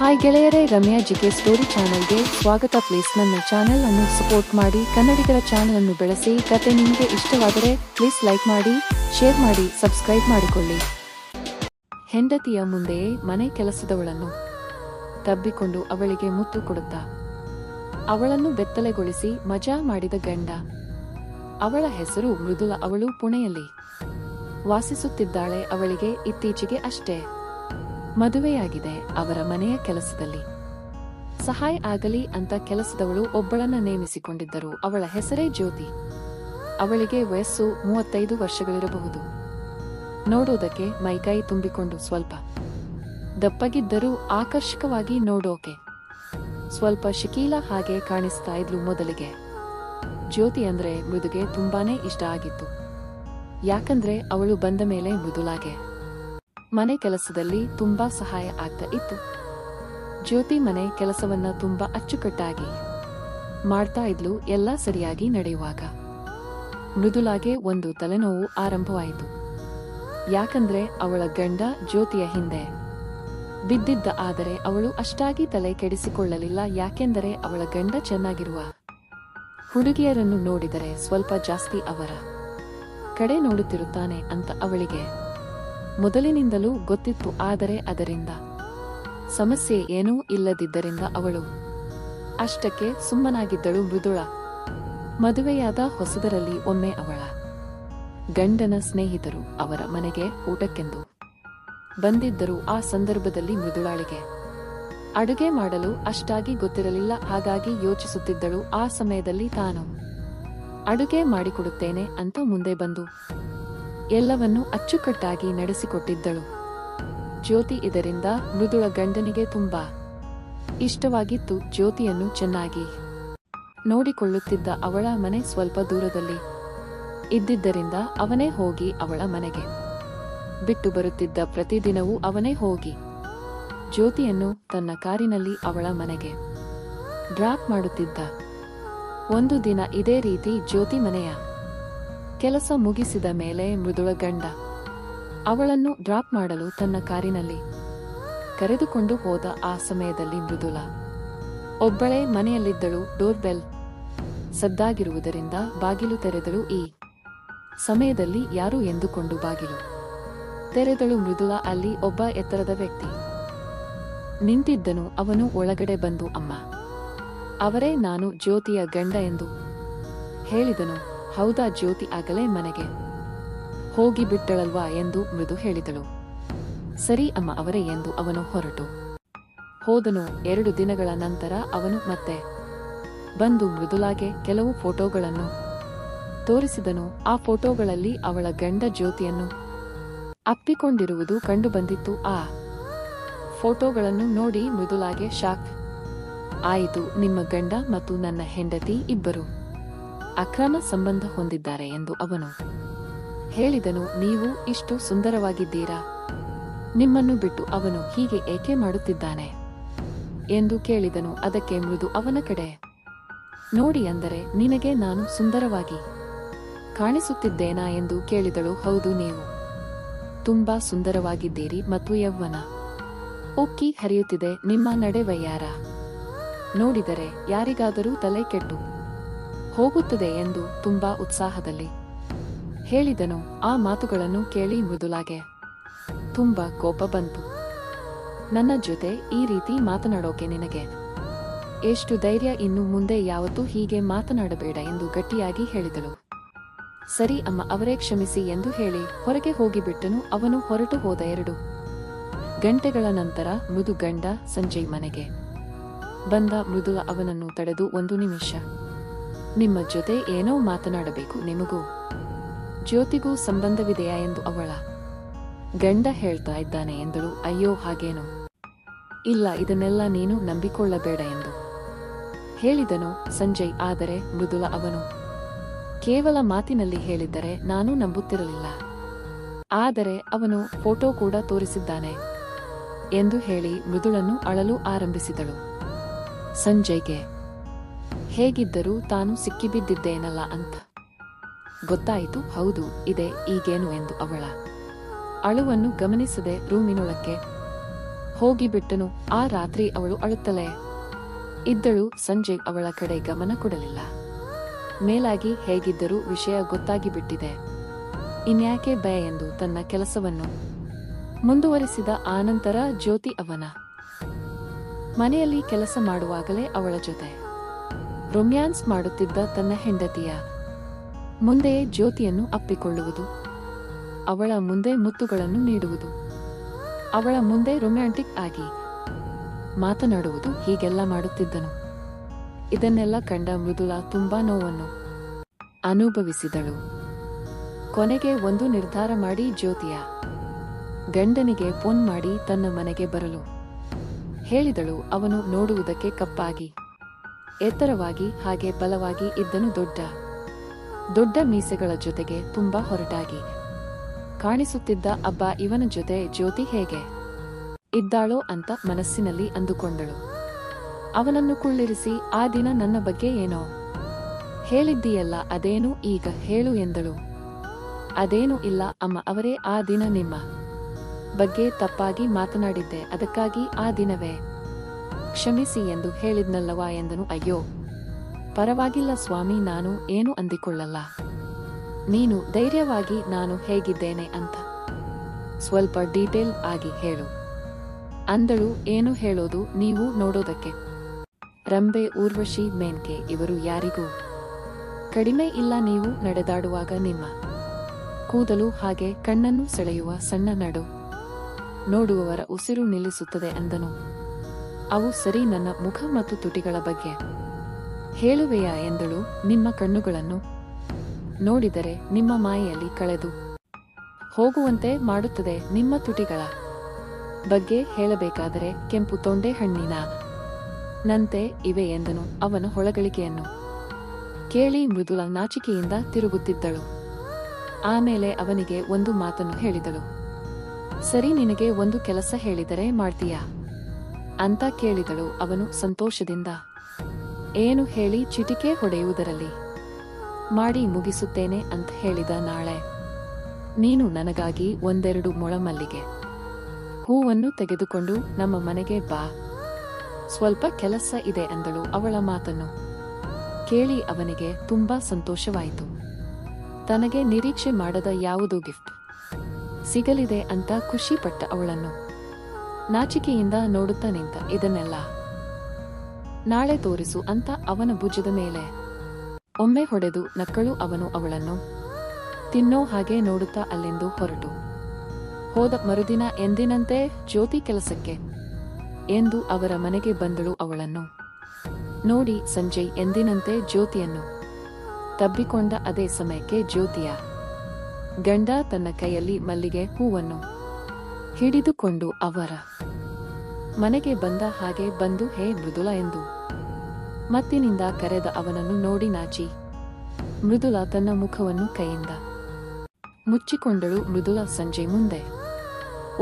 Hi ಗೆಳೆಯರೇ, Ramya GK story ಚಾನೆಲ್ಗೆ ಸ್ವಾಗತ. ಪ್ಲೀಸ್ ನನ್ನ ಚಾನೆಲ್ ಅನ್ನು ಸಪೋರ್ಟ್ ಮಾಡಿ. ಕನ್ನಡಿಗರ ಚಾನೆಲ್ ಅನ್ನು ಬೆಳೆಸಿ. ಕತೆ ನಿಮಗೆ ಇಷ್ಟವಾದರೆ ಪ್ಲೀಸ್ ಲೈಕ್ ಮಾಡಿ, ಶೇರ್ ಮಾಡಿ, ಸಬ್ಸ್ಕ್ರೈಬ್ ಮಾಡಿಕೊಳ್ಳಿ. ಹೆಂಡತಿಯ ಮುಂದೆಯೇ ಮನೆ ಕೆಲಸದವಳನ್ನು ತಬ್ಬಿಕೊಂಡು ಅವಳಿಗೆ ಮುತ್ತು ಕೊಡುತ್ತ. ಅವಳನ್ನು ಬೆತ್ತಲೆಗೊಳಿಸಿ ಮಜಾ ಮಾಡಿದ ಗಂಡ. ಅವಳ ಹೆಸರು ಮೃದುಲ. ಅವಳು ಪುಣೆಯಲ್ಲಿ ವಾಸಿಸುತ್ತಿದ್ದಾಳೆ ಅವಳಿಗೆ ಇತ್ತೀಚೆಗೆ ಅಷ್ಟೇ. ಮದುವೆಯಾಗಿದೆ ಅವರ ಮನೆಯ ಕೆಲಸದಲ್ಲಿ. ಸಹಾಯ ಆಗಲಿ ಅಂತ ಕೆಲಸದವಳು ಒಬ್ಬಳನ್ನ ನೇಮಿಸಿಕೊಂಡಿದ್ದರು. ಅವಳ ಹೆಸರೇ ಜ್ಯೋತಿ. ಅವಳಿಗೆ ವಯಸ್ಸು ಮೂವತ್ತೈದು ವರ್ಷಗಳಿರಬಹುದು. ನೋಡೋದಕ್ಕೆ ಮೈಕೈ ತುಂಬಿಕೊಂಡು ಸ್ವಲ್ಪ ದಪ್ಪಗಿದ್ದರೂ ಆಕರ್ಷಕವಾಗಿ ನೋಡೋಕೆ. ಸ್ವಲ್ಪ ಶಿಕೀಲ ಹಾಗೆ ಕಾಣಿಸ್ತಾ ಇದ್ಲು ಮೊದಲಿಗೆ. ಜ್ಯೋತಿ ಅಂದ್ರೆ ಮೃದುಗೆ ತುಂಬಾನೇ ಇಷ್ಟ ಆಗಿತ್ತು. ಯಾಕಂದ್ರೆ ಅವಳು ಬಂದ ಮೇಲೆ ಮೃದುಲಾಗೆ ಮನೆ ಕೆಲಸದಲ್ಲಿ ತುಂಬಾ ಸಹಾಯ ಆಗ್ತಾ ಇತ್ತು. ಜ್ಯೋತಿ ಮನೆ ಕೆಲಸವನ್ನ ತುಂಬಾ ಅಚ್ಚುಕಟ್ಟಾಗಿ ಮಾಡ್ತಾ ಇದ್ಲು ಎಲ್ಲ ಸರಿಯಾಗಿ ನಡೆಯುವಾಗ. ಮೃದುಲಾಗೆ ಒಂದು ತಲೆನೋವು ಆರಂಭವಾಯಿತು. ಯಾಕಂದ್ರೆ ಅವಳ ಗಂಡ ಜ್ಯೋತಿಯ ಹಿಂದೆ ಬಿದ್ದಿದ್ದ ಆದರೆ ಅವಳು ಅಷ್ಟಾಗಿ ತಲೆ ಕೆಡಿಸಿಕೊಳ್ಳಲಿಲ್ಲ ಯಾಕೆಂದರೆ ಅವಳ ಗಂಡ ಚೆನ್ನಾಗಿರುವ ಹುಡುಗಿಯರನ್ನು ನೋಡಿದರೆ ಸ್ವಲ್ಪ ಜಾಸ್ತಿ ಅವರ ಕಡೆ ನೋಡುತ್ತಿರುತ್ತಾನೆ ಅಂತ ಅವಳಿಗೆ ಮೊದಲಿನಿಂದಲೂ ಗೊತ್ತಿತ್ತು ಆದರೆ ಅದರಿಂದ. ಸಮಸ್ಯೆ ಏನೂ ಇಲ್ಲದಿದ್ದರಿಂದ ಅವಳು ಅಷ್ಟಕ್ಕೆ ಸುಮ್ಮನಾಗಿದ್ದಳು ಮೃದುಳ. ಮದುವೆಯಾದ ಹೊಸದರಲ್ಲಿ ಒಮ್ಮೆ ಅವಳ ಗಂಡನ ಸ್ನೇಹಿತರು ಅವರ ಮನೆಗೆ ಊಟಕ್ಕೆಂದು ಬಂದಿದ್ದರು ಆ ಸಂದರ್ಭದಲ್ಲಿ ಮೃದುಳಾಳಿಗೆ. ಅಡುಗೆ ಮಾಡಲು ಅಷ್ಟಾಗಿ ಗೊತ್ತಿರಲಿಲ್ಲ ಹಾಗಾಗಿ ಯೋಚಿಸುತ್ತಿದ್ದಳು ಆ ಸಮಯದಲ್ಲಿ ತಾನು. ಅಡುಗೆ ಮಾಡಿಕೊಡುತ್ತೇನೆ ಅಂತ ಮುಂದೆ ಬಂದು ಎಲ್ಲವನ್ನೂ ಅಚ್ಚುಕಟ್ಟಾಗಿ ನಡೆಸಿಕೊಟ್ಟಿದ್ದಳು. ಜ್ಯೋತಿ ಇದರಿಂದ ಮೃದುಳ ಗಂಡನಿಗೆ ತುಂಬಾ ಇಷ್ಟವಾಗಿತ್ತು. ಜ್ಯೋತಿಯನ್ನು ಚೆನ್ನಾಗಿ ನೋಡಿಕೊಳ್ಳುತ್ತಿದ್ದ ಅವಳ ಮನೆ ಸ್ವಲ್ಪ ದೂರದಲ್ಲಿ ಇದ್ದಿದ್ದರಿಂದ ಅವನೇ ಹೋಗಿ ಅವಳ ಮನೆಗೆ ಬಿಟ್ಟು ಬರುತ್ತಿದ್ದ. ಪ್ರತಿದಿನವೂ ಅವನೇ ಹೋಗಿ ಜ್ಯೋತಿಯನ್ನು ತನ್ನ ಕಾರಿನಲ್ಲಿ ಅವಳ ಮನೆಗೆ ಡ್ರಾಪ್ ಮಾಡುತ್ತಿದ್ದ. ಒಂದು ದಿನ ಇದೇ ರೀತಿ ಜ್ಯೋತಿ ಮನೆಯ ಕೆಲಸ ಮುಗಿಸಿದ ಮೇಲೆ ಮೃದುಳ ಗಂಡ ಅವಳನ್ನು ಡ್ರಾಪ್ ಮಾಡಲು ತನ್ನ ಕಾರಿನಲ್ಲಿ ಕರೆದುಕೊಂಡು ಹೋದ ಆ ಸಮಯದಲ್ಲಿ ಮೃದುಲ ಒಬ್ಬಳೇ ಮನೆಯಲ್ಲಿದ್ದಳು, ಡೋರ್ ಬೆಲ್ ಸದ್ದಾಗಿರುವುದರಿಂದ ಬಾಗಿಲು ತೆರೆದಳು. ಈ ಸಮಯದಲ್ಲಿ ಯಾರು ಎಂದುಕೊಂಡು ಬಾಗಿಲು ತೆರೆದಳು ಮೃದುಲ ಅಲ್ಲಿ ಒಬ್ಬ ಎತ್ತರದ ವ್ಯಕ್ತಿ ನಿಂತಿದ್ದನು. ಅವನು ಒಳಗಡೆ ಬಂದು, ಅಮ್ಮ, ಅವರೇ ನಾನು ಜ್ಯೋತಿಯ ಗಂಡ ಎಂದು ಹೇಳಿದನು. ಹೌದಾ ಜ್ಯೋತಿ ಆಗಲೇ ಮನೆಗೆ? ಹೋಗಿ ಬಿಟ್ಟಳಲ್ವಾ ಎಂದು ಮೃದು ಹೇಳಿದಳು. ಸರಿ ಅಮ್ಮ ಅವರೇ ಎಂದು ಅವನು ಹೊರಟು. ಹೋದನು ಎರಡು ದಿನಗಳ ನಂತರ ಅವನು ಮತ್ತೆ ಬಂದು ಮೃದುಲಾಗೆ ಕೆಲವು ಫೋಟೋಗಳನ್ನು ತೋರಿಸಿದನು. ಆ ಫೋಟೋಗಳಲ್ಲಿ ಅವಳ ಗಂಡ ಜ್ಯೋತಿಯನ್ನು ಅಪ್ಪಿಕೊಂಡಿರುವುದು ಕಂಡುಬಂದಿತ್ತು. ಆ ಫೋಟೋಗಳನ್ನು ನೋಡಿ ಮೃದುಲಾಗೆ ಶಾಕ್ ಆಯಿತು. ನಿಮ್ಮ ಗಂಡ ಮತ್ತು ನನ್ನ ಹೆಂಡತಿ ಇಬ್ಬರು. ಅಕ್ರಮ ಸಂಬಂಧ ಹೊಂದಿದ್ದಾರೆ ಎಂದು ಅವನು ಹೇಳಿದನು, ನೀವು ಇಷ್ಟು ಸುಂದರವಾಗಿದ್ದೀರಾ? ನಿಮ್ಮನ್ನು ಬಿಟ್ಟು ಅವನು ಹೀಗೆ ಏಕೆ ಮಾಡುತ್ತಿದ್ದಾನೆ? ಎಂದು ಕೇಳಿದನು, ಅದಕ್ಕೆ ಮೃದು ಅವನ ಕಡೆ. ನೋಡಿ ಅಂದರೆ, ನಿನಗೆ ನಾನು ಸುಂದರವಾಗಿ ಕಾಣಿಸುತ್ತಿದ್ದೇನಾ? ಎಂದು ಕೇಳಿದಳು, ಹೌದು ನೀವು. ತುಂಬಾ ಸುಂದರವಾಗಿದ್ದೀರಿ ಮತ್ತು ಯೌವನ ಉಕ್ಕಿ ಹರಿಯುತ್ತಿದೆ, ನಿಮ್ಮ ನಡೆವಯ್ಯಾರ ನೋಡಿದರೆ ಯಾರಿಗಾದರೂ ತಲೆ ಕೆಟ್ಟು ಹೋಗುತ್ತದೆ ಎಂದು ತುಂಬಾ ಉತ್ಸಾಹದಲ್ಲಿ ಹೇಳಿದನು. ಆ ಮಾತುಗಳನ್ನು ಕೇಳಿ ಮೃದುಲಾಗೆ, ತುಂಬ ಕೋಪ ಬಂತು. ನನ್ನ ಜೊತೆ ಈ ರೀತಿ ಮಾತನಾಡೋಕೆ ನಿನಗೆ. ಎಷ್ಟು ಧೈರ್ಯ, ಇನ್ನು ಮುಂದೆ ಯಾವತ್ತೂ ಹೀಗೆ ಮಾತನಾಡಬೇಡ ಎಂದು ಗಟ್ಟಿಯಾಗಿ ಹೇಳಿದಳು. ಸರಿ ಅಮ್ಮ, ಅವರೇ ಕ್ಷಮಿಸಿ ಎಂದು ಹೇಳಿ ಹೊರಗೆ ಹೋಗಿಬಿಟ್ಟನು. ಅವನು ಹೊರಟು ಹೋದ ಎರಡು ಗಂಟೆಗಳ ನಂತರ ಮೃದು ಗಂಡ ಸಂಜಯ್ ಮನೆಗೆ ಬಂದ ಮೃದುಲ ಅವನನ್ನು ತಡೆದು ಒಂದು ನಿಮಿಷ ನಿಮ್ಮ ಜೊತೆ ಏನೋ ಮಾತನಾಡಬೇಕು ನಿಮಗೂ. ಜ್ಯೋತಿಗೂ ಸಂಬಂಧವಿದೆಯಾ ಎಂದು ಅವಳ ಗಂಡ ಹೇಳ್ತಾ ಇದ್ದಾನೆ ಎಂದಳು. ಅಯ್ಯೋ, ಹಾಗೇನು? ಇಲ್ಲ, ಇದನ್ನೆಲ್ಲ ನೀನು ನಂಬಿಕೊಳ್ಳಬೇಡ ಎಂದು ಹೇಳಿದನು ಸಂಜಯ್. ಆದರೆ ಮೃದುಲ ಅವನು ಕೇವಲ ಮಾತಿನಲ್ಲಿ ಹೇಳಿದ್ದರೆ ನಾನು ನಂಬುತ್ತಿರಲಿಲ್ಲ. ಆದರೆ ಅವನು ಫೋಟೋ ಕೂಡ ತೋರಿಸಿದ್ದಾನೆ ಎಂದು ಹೇಳಿ ಮೃದುಳನ್ನು ಅಳಲು ಆರಂಭಿಸಿದಳು. ಸಂಜಯ್ಗೆ ಹೇಗಿದ್ದರೂ ತಾನು ಸಿಕ್ಕಿಬಿದ್ದಿದ್ದೇನಲ್ಲ ಅಂತ. ಗೊತ್ತಾಯಿತು, ಹೌದು, ಇದೆ, ಈಗೇನು ಎಂದು ಅವಳ. ಅಳುವನ್ನು ಗಮನಿಸದೆ ರೂಮಿನೊಳಕ್ಕೆ ಹೋಗಿಬಿಟ್ಟನು. ಆ ರಾತ್ರಿ ಅವಳು ಅಳುತ್ತಲೇ ಇದ್ದಳು, ಸಂಜೆ ಅವಳ ಕಡೆ ಗಮನ ಕೊಡಲಿಲ್ಲ. ಮೇಲಾಗಿ, ಹೇಗಿದ್ದರೂ ವಿಷಯ ಗೊತ್ತಾಗಿಬಿಟ್ಟಿದೆ. ಇನ್ಯಾಕೆ ಭಯ ಎಂದು ತನ್ನ ಕೆಲಸವನ್ನು ಮುಂದುವರಿಸಿದ ಆನಂತರ ಜ್ಯೋತಿ ಅವನ. ಮನೆಯಲ್ಲಿ ಕೆಲಸ ಮಾಡುವಾಗಲೇ ಅವಳ ಜೊತೆ. ರೊಮ್ಯಾನ್ಸ್ ಮಾಡುತ್ತಿದ್ದ ತನ್ನ ಹೆಂಡತಿಯ ಮುಂದೆ ಜ್ಯೋತಿಯನ್ನು ಅಪ್ಪಿಕೊಳ್ಳುವುದು, ಅವಳ ಮುಂದೆ ಮುತ್ತುಗಳನ್ನು ನೀಡುವುದು, ಅವಳ ಮುಂದೆ ರೊಮ್ಯಾಂಟಿಕ್ ಆಗಿ ಮಾತನಾಡುವುದು ಹೀಗೆಲ್ಲ ಮಾಡುತ್ತಿದ್ದನು. ಇದನ್ನೆಲ್ಲ ಕಂಡ ಮೃದುಲಾ ತುಂಬಾ ನೋವನ್ನು ಅನುಭವಿಸಿದಳು. ಕೊನೆಗೆ ಒಂದು ನಿರ್ಧಾರ ಮಾಡಿ ಜ್ಯೋತಿಯ ಗಂಡನಿಗೆ ಫೋನ್ ಮಾಡಿ ತನ್ನ ಮನೆಗೆ ಬರಲು ಹೇಳಿದಳು. ಅವನು ನೋಡುವುದಕ್ಕೆ ಕಪ್ಪಾಗಿ ಎತ್ತರವಾಗಿ ಹಾಗೆ ಬಲವಾಗಿ ಇದ್ದನು ದೊಡ್ಡ. ದೊಡ್ಡ ಮೀಸೆಗಳ ಜೊತೆಗೆ ತುಂಬಾ ಹೊರಟಾಗಿ. ಕಾಣಿಸುತ್ತಿದ್ದ ಅಬ್ಬ ಇವನ ಜೊತೆ ಜ್ಯೋತಿ ಹೇಗೆ? ಇದ್ದಾಳೋ ಅಂತ ಮನಸ್ಸಿನಲ್ಲಿ ಅಂದುಕೊಂಡಳು. ಅವನನ್ನು ಕುಳ್ಳಿರಿಸಿ, ಆ ದಿನ ನನ್ನ ಬಗ್ಗೆ ಏನೋ? ಹೇಳಿದ್ದೀಯಲ್ಲ, ಅದೇನು ಈಗ ಹೇಳು ಎಂದಳು. ಅದೇನು ಇಲ್ಲ ಅಮ್ಮ, ಅವರೇ ಆ ದಿನ ನಿಮ್ಮ ಬಗ್ಗೆ ತಪ್ಪಾಗಿ ಮಾತನಾಡಿದ್ದೆ, ಅದಕ್ಕಾಗಿ ಆ ದಿನವೇ. ಕ್ಷಮಿಸಿ ಎಂದು ಹೇಳಿದ್ನಲ್ಲವ ಎಂದನು, ಅಯ್ಯೋ, ಪರವಾಗಿಲ್ಲ ಸ್ವಾಮಿ, ನಾನು ಏನು ಅಂದಿಕೊಳ್ಳಲ್ಲ. ನೀನು ಧೈರ್ಯವಾಗಿ ನಾನು ಹೇಗಿದ್ದೇನೆ ಅಂತ ಸ್ವಲ್ಪ ಡೀಟೇಲ್ ಆಗಿ ಹೇಳು. ಅಂದಳು, ಏನು ಹೇಳೋದು ನೀವು ನೋಡೋದಕ್ಕೆ. ರಂಬೆ ಊರ್ವಶಿ ಮೇನ್ಕೆ, ಇವರು ಯಾರಿಗೂ ಕಡಿಮೆ ಇಲ್ಲ ನೀವು ನಡೆದಾಡುವಾಗ ನಿಮ್ಮ ಕೂದಲು ಹಾಗೆ ಕಣ್ಣನ್ನು ಸೆಳೆಯುವ ಸಣ್ಣ ನಡು ನೋಡುವವರ ಉಸಿರು ನಿಲ್ಲಿಸುತ್ತದೆ ಅಂದನು. ಅವು ಸರಿ ನನ್ನ ಮುಖ ಮತ್ತು ತುಟಿಗಳ ಬಗ್ಗೆ. ಹೇಳುವೆಯಾ ಎಂದಳು ನಿಮ್ಮ ಕಣ್ಣುಗಳನ್ನು. ನೋಡಿದರೆ ನಿಮ್ಮ ಮಾಯೆಯಲ್ಲಿ ಕಳೆದು. ಹೋಗುವಂತೆ ಮಾಡುತ್ತದೆ ನಿಮ್ಮ ತುಟಿಗಳ ಬಗ್ಗೆ ಹೇಳಬೇಕಾದರೆ ಕೆಂಪು ತೊಂಡೆ ಹಣ್ಣಿನ ನಂತೆ ಇವೆ ಎಂದನು ಅವನ ಹೊಳಗಳಿಕೆಯನ್ನು. ಕೇಳಿ ಮೃದುಲ ನಾಚಿಕೆಯಿಂದ ತಿರುಗುತ್ತಿದ್ದಳು. ಆಮೇಲೆ ಅವನಿಗೆ ಒಂದು ಮಾತನ್ನು ಹೇಳಿದಳು. ಸರಿ ನಿನಗೆ ಒಂದು ಕೆಲಸ ಹೇಳಿದರೆ ಮಾಡ್ತೀಯಾ? ಅಂತ ಕೇಳಿದಳು ಅವನು ಸಂತೋಷದಿಂದ. ಏನು ಹೇಳಿ ಚಿಟಿಕೆ ಹೊಡೆಯುವುದರಲ್ಲಿ? ಮಾಡಿ ಮುಗಿಸುತ್ತೇನೆ ಅಂತ ಹೇಳಿದ ನಾಳೆ. ನೀನು ನನಗಾಗಿ ಒಂದೆರಡು ಮೊಳಮಲ್ಲಿಗೆ ಹೂವನ್ನು ತೆಗೆದುಕೊಂಡು ನಮ್ಮ ಮನೆಗೆ ಬಾ. ಸ್ವಲ್ಪ ಕೆಲಸ ಇದೆ ಅಂದಳು ಅವಳ ಮಾತನ್ನು. ಕೇಳಿ ಅವನಿಗೆ ತುಂಬಾ ಸಂತೋಷವಾಯಿತು. ತನಗೆ ನಿರೀಕ್ಷೆ ಮಾಡದ ಯಾವುದೋ ಗಿಫ್ಟ್? ಸಿಗಲಿದೆ ಅಂತ ಖುಷಿಪಟ್ಟ ಅವಳನ್ನು. ನಾಚಿಕೆಯಿಂದ ನೋಡುತ್ತಾ ನಿಂತ ಇದನ್ನೆಲ್ಲ ನಾಳೆ ತೋರಿಸು ಅಂತ ಅವನ ಭುಜದ ಮೇಲೆ. ಒಮ್ಮೆ ಹೊಡೆದು ನಕ್ಕಳು ಅವನು ಅವಳನ್ನು ತಿನ್ನೋ ಹಾಗೆ ನೋಡುತ್ತಾ ಅಲ್ಲಿಂದು ಹೊರಟು. ಹೋದ ಮರುದಿನ ಎಂದಿನಂತೆ ಜ್ಯೋತಿ ಕೆಲಸಕ್ಕೆ ಎಂದು ಅವರ ಮನೆಗೆ ಬಂದಳು ಅವಳನ್ನು. ನೋಡಿ ಸಂಜಯ್ ಎಂದಿನಂತೆ ಜ್ಯೋತಿಯನ್ನು ತಬ್ಬಿಕೊಂಡ ಅದೇ ಸಮಯಕ್ಕೆ ಜ್ಯೋತಿಯ ಗಂಡ ತನ್ನ ಕೈಯಲ್ಲಿ ಮಲ್ಲಿಗೆ ಹೂವನ್ನು ಹಿಡಿದುಕೊಂಡು ಅವರ ಮನೆಗೆ ಬಂದ ಹಾಗೆ ಬಂದು, ಹೇ ಮೃದುಲ ಎಂದು ಮತ್ತಿನಿಂದ ಕರೆದ ಅವನನ್ನು ನೋಡಿ ನಾಚಿ. ಮೃದುಲ ತನ್ನ ಮುಖವನ್ನು ಕೈಯಿಂದ ಮುಚ್ಚಿಕೊಂಡಳು. ಮೃದುಲ ಸಂಜಯ್ ಮುಂದೆ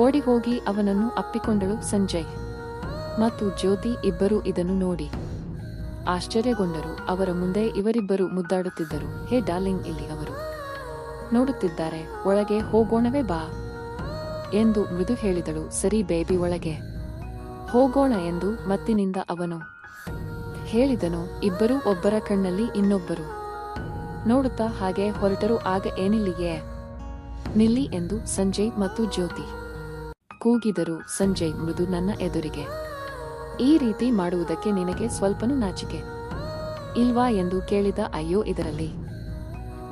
ಓಡಿ ಹೋಗಿ ಅವನನ್ನು ಅಪ್ಪಿಕೊಂಡಳು ಸಂಜಯ್ ಮತ್ತು ಜ್ಯೋತಿ ಇಬ್ಬರು ಇದನ್ನು ನೋಡಿ ಆಶ್ಚರ್ಯಗೊಂಡರು. ಅವರ ಮುಂದೆ ಇವರಿಬ್ಬರು ಮುದ್ದಾಡುತ್ತಿದ್ದರು. ಹೇ ಡಾರ್ಲಿಂಗ್, ಇಲ್ಲಿ ಅವರು ನೋಡುತ್ತಿದ್ದಾರೆ. ಒಳಗೆ ಹೋಗೋಣವೇ ಬಾ. ಎಂದು ಮೃದು ಹೇಳಿದಳು ಸರಿ ಬೇಬಿ ಒಳಗೆ. ಹೋಗೋಣ ಎಂದು ಮತ್ತಿನಿಂದ ಅವನು ಹೇಳಿದನು, ಇಬ್ಬರೂ ಒಬ್ಬರ ಕಣ್ಣಲ್ಲಿ ಇನ್ನೊಬ್ಬರು. ನೋಡುತ್ತಾ ಹಾಗೆ ಹೊರಟರು, ಆಗ ಏನಿಲ್ಲಿಯೇ? ನಿಲ್ಲಿ ಎಂದು ಸಂಜಯ್ ಮತ್ತು ಜ್ಯೋತಿ. ಕೂಗಿದರು, ಸಂಜಯ್, ಮೃದು ನನ್ನ ಎದುರಿಗೆ. ಈ ರೀತಿ ಮಾಡುವುದಕ್ಕೆ ನಿನಗೆ ಸ್ವಲ್ಪನೂ ನಾಚಿಕೆ. ಇಲ್ವಾ ಎಂದು ಕೇಳಿದ, ಅಯ್ಯೋ ಇದರಲ್ಲಿ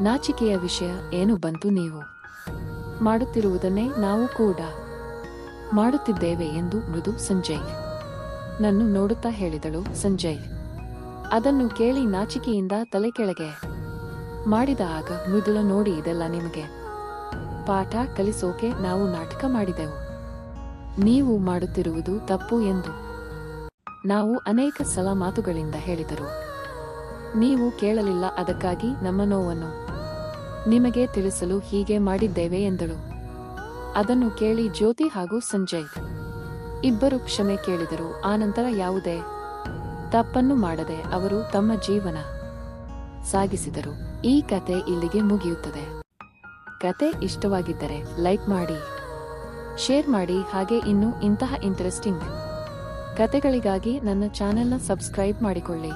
ನಾಚಿಕೆಯ ವಿಷಯ ಏನು ಬಂತು ನೀವು? ಮಾಡುತ್ತಿರುವುದನ್ನೇ ನಾವು ಕೂಡ ಮಾಡುತ್ತಿದ್ದೇವೆ ಎಂದು ಮೃದು ಸಂಜಯ್. ನನ್ನು ನೋಡುತ್ತಾ ಹೇಳಿದಳು ಸಂಜಯ್. ಅದನ್ನು ಕೇಳಿ ನಾಚಿಕೆಯಿಂದ ತಲೆ ಕೆಳಗೆ ಮಾಡಿದ ಆಗ ಮೃದುಳ ನೋಡಿ ಇದೆಲ್ಲ ನಿಮಗೆ. ಪಾಠ ಕಲಿಸೋಕೆ ನಾವು ನಾಟಕ ಮಾಡಿದೆವು. ನೀವು ಮಾಡುತ್ತಿರುವುದು ತಪ್ಪು ಎಂದು ನಾವು ಅನೇಕ ಸಲ ಮಾತುಗಳಿಂದ ಹೇಳಿದರು. ನೀವು ಕೇಳಲಿಲ್ಲ ಅದಕ್ಕಾಗಿ ನಮ್ಮ ನೋವನ್ನು ನಿಮಗೆ ತಿಳಿಸಲು ಹೀಗೆ ಮಾಡಿದ್ದೇವೆ ಎಂದಳು. ಅದನ್ನು ಕೇಳಿ ಜ್ಯೋತಿ ಹಾಗೂ ಸಂಜಯ್. ಇಬ್ಬರು ಕ್ಷಮೆ ಕೇಳಿದರು, ಆನಂತರ ಯಾವುದೇ ತಪ್ಪನ್ನು ಮಾಡದೆ ಅವರು ತಮ್ಮ ಜೀವನ ಸಾಗಿಸಿದರು. ಈ ಕತೆ ಇಲ್ಲಿಗೆ ಮುಗಿಯುತ್ತದೆ. ಕತೆ ಇಷ್ಟವಾಗಿದ್ದರೆ ಲೈಕ್ ಮಾಡಿ, ಶೇರ್ ಮಾಡಿ, ಹಾಗೆ ಇನ್ನೂ ಇಂತಹ ಇಂಟ್ರೆಸ್ಟಿಂಗ್ ಕತೆಗಳಿಗಾಗಿ ನನ್ನ ಚಾನೆಲ್ನ ಸಬ್ಸ್ಕ್ರೈಬ್ ಮಾಡಿಕೊಳ್ಳಿ.